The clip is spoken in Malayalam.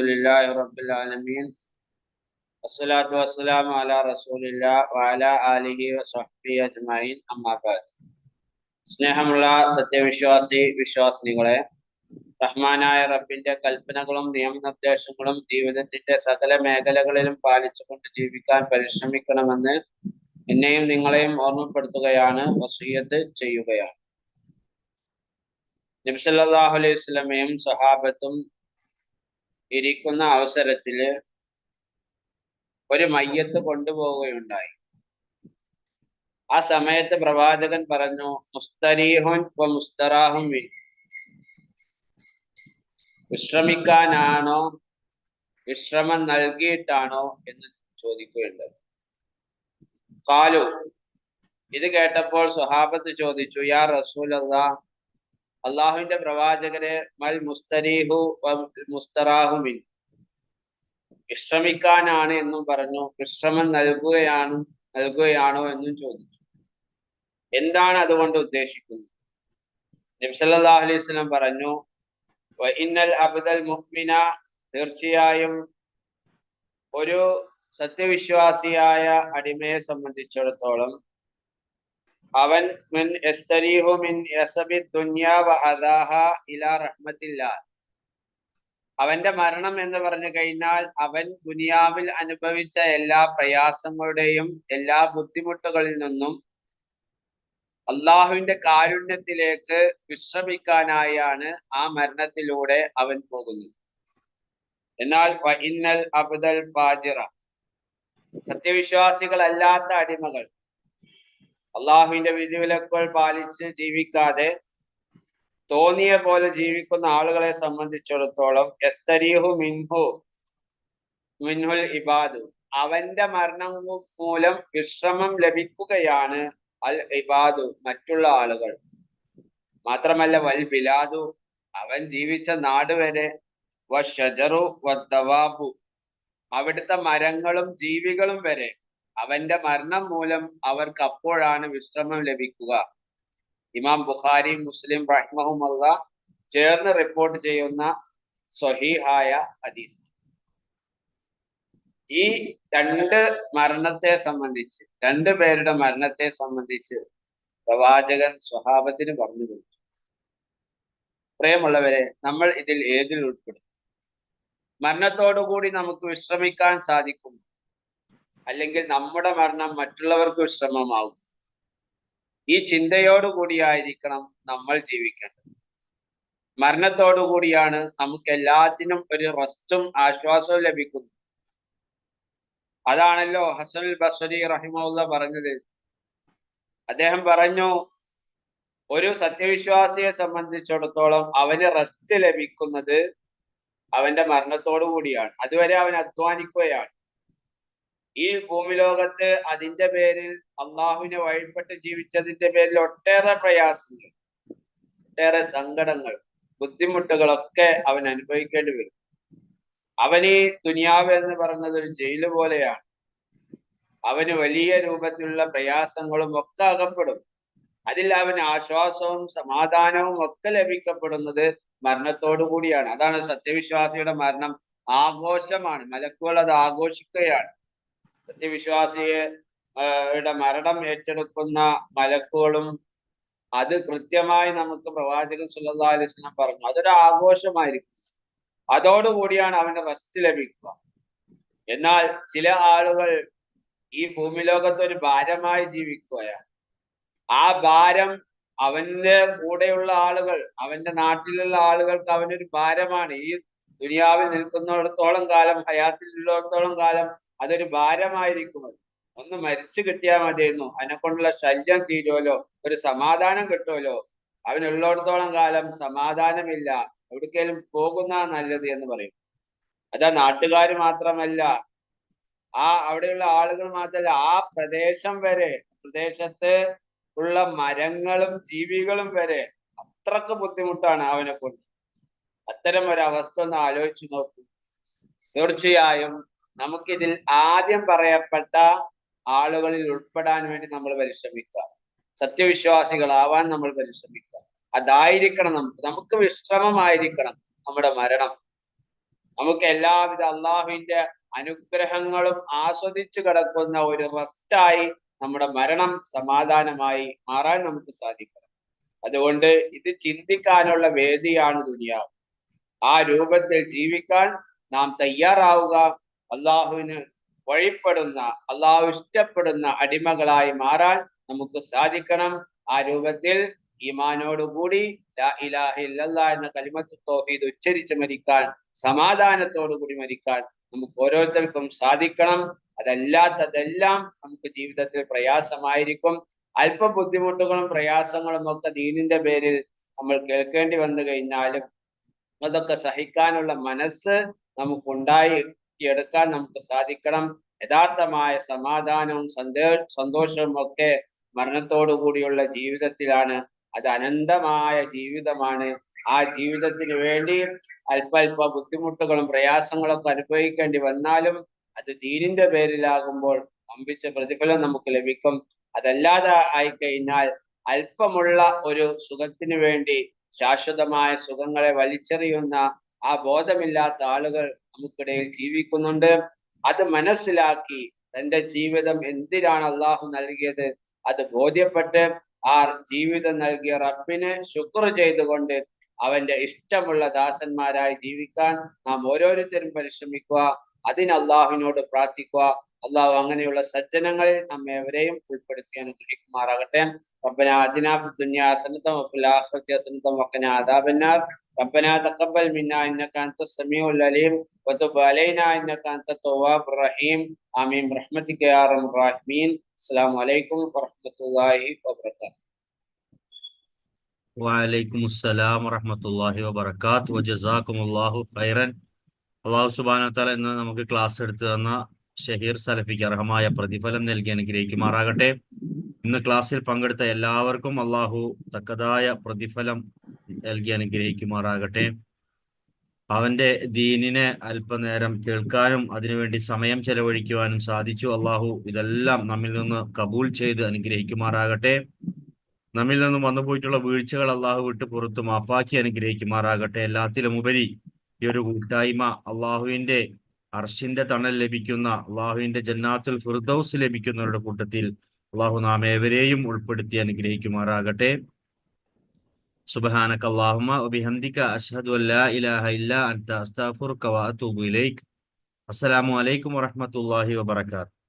لله رب العالمين والصلاة والسلام على رسول الله وعلى آله وصحبه أجمعين أما بعد സ്നേഹമുള്ള സത്യവിശ്വാസി വിശ്വാസിനികളെ റഹ്മാനായ റബ്ബിന്റെ കൽപ്പനകളും നിയമനിർദ്ദേശങ്ങളും ജീവിതത്തിന്റെ സകല മേഖലകളിലും പാലിച്ചുകൊണ്ട് ജീവിക്കാൻ പരിശ്രമിക്കണമെന്ന് എന്നെയും നിങ്ങളെയും ഓർമ്മപ്പെടുത്തുകയാണ് വസീയത്ത് ചെയ്യുകയാണ് നബ്സല്ലാഹു അലൈഹി സ്വലമയും സഹാബത്തും ഇരിക്കുന്ന അവസരത്തിൽ ഒരു മയ്യത്ത് കൊണ്ടുപോവുകയുണ്ടായി. ആ സമയത്ത് പ്രവാചകൻ പറഞ്ഞു മുസ്തരീഹുൻ മുസ്തറാഹും വിശ്രമിക്കാനാണോ? വിശ്രമം നൽകിയിട്ടാണോ? എന്ന് ചോദിക്കുകയുണ്ട് കാലു ഇത് കേട്ടപ്പോൾ സുഹാബത്ത് ചോദിച്ചു യാ റസൂൽ അള്ളാഹുവിന്റെ പ്രവാചകരെ മൽ മുസ്തരീഹു മുസ്തറാഹുമിൻ വിശ്രമിക്കാനാണ് എന്നും പറഞ്ഞു വിശ്രമം നൽകുകയാണ് നൽകുകയാണോ എന്നും ചോദിച്ചു. എന്താണ് അതുകൊണ്ട് ഉദ്ദേശിക്കുന്നത്? നബ്സല്ലാഹു അലൈഹി സ്വലം പറഞ്ഞു ഇന്നൽ അബ്ദൽ മുഹ്മിന തീർച്ചയായും ഒരു സത്യവിശ്വാസിയായ അടിമയെ സംബന്ധിച്ചിടത്തോളം അവൻ മിൻ യസബി ഇലാ അവന്റെ മരണം എന്ന് പറഞ്ഞു കഴിഞ്ഞാൽ അവൻ ദുനിയാവിൽ അനുഭവിച്ച എല്ലാ പ്രയാസങ്ങളുടെയും എല്ലാ ബുദ്ധിമുട്ടുകളിൽ നിന്നും അള്ളാഹുവിന്റെ കാരുണ്യത്തിലേക്ക് വിശ്രമിക്കാനായാണ് ആ മരണത്തിലൂടെ അവൻ പോകുന്നത്. എന്നാൽ ഇന്നൽ അബ്ദൽ ഫാജിറ. സത്യവിശ്വാസികളല്ലാത്ത അടിമകൾ. അള്ളാഹുവിന്റെ വിധിവിലക്കുകൾ പാലിച്ച് ജീവിക്കാതെ തോന്നിയ പോലെ ജീവിക്കുന്ന ആളുകളെ സംബന്ധിച്ചിടത്തോളം എസ്തരീഹു മിൻഹു മിൻഹുൽ ഇബാദു. അവന്റെ മരണം മൂലം വിശ്രമം ലഭിക്കുകയാണ് അൽ ഇബാദു മറ്റുള്ള ആളുകൾ. മാത്രമല്ല വൽ ബിലാദു അവൻ ജീവിച്ച നാട് വരെ വഷജറു വദ്ദവാബു അവിടുത്തെ മരങ്ങളും ജീവികളും വരെ അവന്റെ മരണം മൂലം അവർക്ക് അപ്പോഴാണ് വിശ്രമം ലഭിക്കുക. ഇമാം ബുഖാരി മുസ്ലിം റഹ്മഹുമല്ല ചേർന്ന് റിപ്പോർട്ട് ചെയ്യുന്ന സ്വഹീഹായ ഹദീസ്. ഈ രണ്ട് മരണത്തെ സംബന്ധിച്ച് രണ്ട് പേരുടെ മരണത്തെ സംബന്ധിച്ച് പ്രവാചകൻ സ്വഭാവത്തിന് പറഞ്ഞു കൊടുത്തു. പ്രിയമുള്ളവരെ നമ്മൾ ഇതിൽ ഏതിൽ ഉൾപ്പെടും? മരണത്തോടുകൂടി നമുക്ക് വിശ്രമിക്കാൻ സാധിക്കും അല്ലെങ്കിൽ നമ്മുടെ മരണം മറ്റുള്ളവർക്ക് വിശ്രമമാകും. ഈ ചിന്തയോടുകൂടിയായിരിക്കണം നമ്മൾ ജീവിക്കേണ്ടത്. മരണത്തോടുകൂടിയാണ് നമുക്ക് എല്ലാത്തിനും ഒരു റെസ്റ്റും ആശ്വാസവും ലഭിക്കുന്നത്. അതാണല്ലോ ഹസൻ ബസരി റഹിമുള്ള പറഞ്ഞത്. അദ്ദേഹം പറഞ്ഞു ഒരു സത്യവിശ്വാസിയെ സംബന്ധിച്ചിടത്തോളം അവന് റെസ്റ്റ് ലഭിക്കുന്നത് അവന്റെ മരണത്തോടു കൂടിയാണ്. അതുവരെ അവൻ അധ്വാനിക്കുകയാണ്. ഈ ഭൂമി ലോകത്ത് അതിന്റെ പേരിൽ അള്ളാഹുവിനെ വഴിപ്പെട്ട് ജീവിച്ചതിന്റെ പേരിൽ ഒട്ടേറെ പ്രയാസങ്ങൾ ഒട്ടേറെ സങ്കടങ്ങൾ ബുദ്ധിമുട്ടുകളൊക്കെ അവൻ അനുഭവിക്കേണ്ടി വരും. അവൻ ഈ ദുനിയാവ് എന്ന് പറയുന്നത് ഒരു ജയിൽ പോലെയാണ്. അവന് വലിയ രൂപത്തിലുള്ള പ്രയാസങ്ങളും ഒക്കെ അകപ്പെടും. അതിൽ അവന് ആശ്വാസവും സമാധാനവും ഒക്കെ ലഭിക്കപ്പെടുന്നത് മരണത്തോടു കൂടിയാണ്. അതാണ് സത്യവിശ്വാസിയുടെ മരണം ആഘോഷമാണ്. മലക്കുകൾ അത് ആഘോഷിക്കുകയാണ്. സത്യവിശ്വാസിയെ മരണം ഏറ്റെടുക്കുന്ന മലക്കുകളും അത് കൃത്യമായി നമുക്ക് പ്രവാചകൻ സുല്ലാ അലിസ്ലാം പറഞ്ഞു. അതൊരു ആഘോഷമായിരിക്കും. അതോടുകൂടിയാണ് അവന് റെസ്റ്റ് ലഭിക്കുക. എന്നാൽ ചില ആളുകൾ ഈ ഭൂമി ലോകത്ത് ഒരു ഭാരമായി ജീവിക്കുകയാണ്. ആ ഭാരം അവന്റെ കൂടെയുള്ള ആളുകൾ അവന്റെ നാട്ടിലുള്ള ആളുകൾക്ക് അവനൊരു ഭാരമാണ്. ഈ ദുനിയാവിൽ നിൽക്കുന്നിടത്തോളം കാലം ഹയാത്തിലുള്ളിടത്തോളം കാലം അതൊരു ഭാരമായിരിക്കും ഒന്ന് മരിച്ചു കിട്ടിയാൽ മതിയെന്നു. അതിനെ കൊണ്ടുള്ള ശല്യം തീരുമല്ലോ ഒരു സമാധാനം കിട്ടുമല്ലോ അവനുള്ളിടത്തോളം കാലം സമാധാനമില്ല. എവിടേക്കെങ്കിലും പോകുന്ന നല്ലത് എന്ന് പറയും. അതാ നാട്ടുകാർ മാത്രമല്ല. ആ അവിടെയുള്ള ആളുകൾ മാത്രമല്ല. ആ പ്രദേശം വരെ പ്രദേശത്ത് ഉള്ള മരങ്ങളും ജീവികളും വരെ അത്രയ്ക്ക് ബുദ്ധിമുട്ടാണ് അവനെ കൊണ്ട് അത്തരം ഒരവസ്ഥ ഒന്ന് ആലോചിച്ചു നോക്കൂ. തീർച്ചയായും നമുക്കിതിൽ ആദ്യം പറയപ്പെട്ട ആളുകളിൽ ഉൾപ്പെടാൻ വേണ്ടി നമ്മൾ പരിശ്രമിക്കുക. സത്യവിശ്വാസികളാവാൻ നമ്മൾ പരിശ്രമിക്കുക. അതായിരിക്കണം നമുക്ക് നമുക്ക് വിശ്രമമായിരിക്കണം നമ്മുടെ മരണം. നമുക്ക് എല്ലാവിധ അള്ളാഹുവിന്റെ അനുഗ്രഹങ്ങളും ആസ്വദിച്ചു കിടക്കുന്ന ഒരു റെസ്റ്റായി നമ്മുടെ മരണം സമാധാനമായി മാറാൻ നമുക്ക് സാധിക്കണം. അതുകൊണ്ട് ഇത് ചിന്തിക്കാനുള്ള വേദിയാണ് ദുനിയാവ്. ആ രൂപത്തിൽ ജീവിക്കാൻ നാം തയ്യാറാവുക. അള്ളാഹുവിന് വഴിപ്പെടുന്ന അള്ളാഹു ഇഷ്ടപ്പെടുന്ന അടിമകളായി മാറാൻ നമുക്ക് സാധിക്കണം. ആ രൂപത്തിൽ ഈമാനോടുകൂടി എന്ന കലിമത്ത് തൗഹീദ് ഉച്ചരിച്ച് മരിക്കാൻ സമാധാനത്തോടു കൂടി മരിക്കാൻ നമുക്ക് ഓരോരുത്തർക്കും സാധിക്കണം. അതല്ലാത്തതെല്ലാം നമുക്ക് ജീവിതത്തിൽ പ്രയാസമായിരിക്കും. അല്പ ബുദ്ധിമുട്ടുകളും പ്രയാസങ്ങളും ഒക്കെ ദീനിന്റെ പേരിൽ നമ്മൾ കേൾക്കേണ്ടി വന്നു കഴിഞ്ഞാലും അതൊക്കെ സഹിക്കാനുള്ള മനസ്സ് നമുക്കുണ്ടായി എടുക്കാൻ നമുക്ക് സാധിക്കണം. യഥാർത്ഥമായ സമാധാനവും സന്തോ സന്തോഷവും ഒക്കെ മരണത്തോടു കൂടിയുള്ള ജീവിതത്തിലാണ്. അത് അനന്തമായ ജീവിതമാണ്. ആ ജീവിതത്തിന് വേണ്ടി അല്പ ബുദ്ധിമുട്ടുകളും പ്രയാസങ്ങളൊക്കെ അനുഭവിക്കേണ്ടി വന്നാലും അത് ദീനിന്റെ പേരിലാകുമ്പോൾ വമ്പിച്ച പ്രതിഫലം നമുക്ക് ലഭിക്കും. അതല്ലാതെ ആയിക്കഴിഞ്ഞാൽ അല്പമുള്ള ഒരു സുഖത്തിന് വേണ്ടി ശാശ്വതമായ സുഖങ്ങളെ വലിച്ചെറിയുന്ന ആ ബോധമില്ലാത്ത ആളുകൾ നമുക്കിടയിൽ ജീവിക്കുന്നുണ്ട്. അത് മനസ്സിലാക്കി തന്റെ ജീവിതം എന്തിനാണ് അള്ളാഹു നൽകിയത്? അത് ബോധ്യപ്പെട്ട് ആ ജീവിതം നൽകിയ റബ്ബിന് ശുക്ർ ചെയ്തുകൊണ്ട് അവന്റെ ഇഷ്ടമുള്ള ദാസന്മാരായി ജീവിക്കാൻ നാം ഓരോരുത്തരും പരിശ്രമിക്കുക. അതിന് അള്ളാഹുവിനോട് പ്രാർത്ഥിക്കുക. അള്ളാഹു അങ്ങനെയുള്ള സജ്ജനങ്ങളിൽ നമ്മെ എവരെയും ഉൾപ്പെടുത്തി അനുഗ്രഹിക്കുമാറാകട്ടെ ربنا آتنا في الدنيا حسنة وفي الآخرة حسنة وقنا عذاب النار ربنا تقبل منا إنك أنت السميع العليم وتب علينا إنك أنت التواب الرحيم آمين برحمتك يا أرحم الراحمين السلام عليكم ورحمة الله وبركاته വലൈക്കും അസ്സലാം വറഹമത്തല്ലാഹി വബർക്കാത്ത് വജസാക്കുമുല്ലാഹു ഖൈറൻ അള്ളാഹു സുബാന താല ഇന്ന് നമുക്ക് ക്ലാസ് എടുത്തു തന്ന ഷഹീർ സലഫിക്ക് അർഹമായ പ്രതിഫലം നൽകി അനുഗ്രഹിക്കുമാറാകട്ടെ. ഇന്ന് ക്ലാസ്സിൽ പങ്കെടുത്ത എല്ലാവർക്കും അള്ളാഹു തക്കതായ പ്രതിഫലം നൽകി അനുഗ്രഹിക്കുമാറാകട്ടെ. അവന്റെ ദീനിനെ അല്പനേരം കേൾക്കാനും അതിനുവേണ്ടി സമയം ചെലവഴിക്കുവാനും സാധിച്ചു. അള്ളാഹു ഇതെല്ലാം നമ്മിൽ നിന്ന് കബൂൽ ചെയ്ത് അനുഗ്രഹിക്കുമാറാകട്ടെ. നമ്മിൽ നിന്നും വന്നു പോയിട്ടുള്ള വീഴ്ചകൾ അള്ളാഹു വിട്ട് പുറത്ത് മാപ്പാക്കി അനുഗ്രഹിക്കുമാറാകട്ടെ. എല്ലാത്തിലും ഉപരി ഈ ഒരു കൂട്ടായ്മ അള്ളാഹുവിന്റെ അർഷിന്റെ തണൽ ലഭിക്കുന്ന അള്ളാഹുവിന്റെ ജന്നാത്തുൽ ഫിർദൌസ് ലഭിക്കുന്നവരുടെ കൂട്ടത്തിൽ അള്ളാഹു നാം ഏവരെയും ഉൾപ്പെടുത്തി അനുഗ്രഹിക്കുമാറാകട്ടെ. സുബഹാനക അല്ലാഹുമ്മ അല്ലാ ഇലാഹ അൻത അസ്തഗ്ഫിറുക അസ്സലാമു അലൈക്കും വറഹ്മത്തുള്ളാഹി വബറകാതുഹു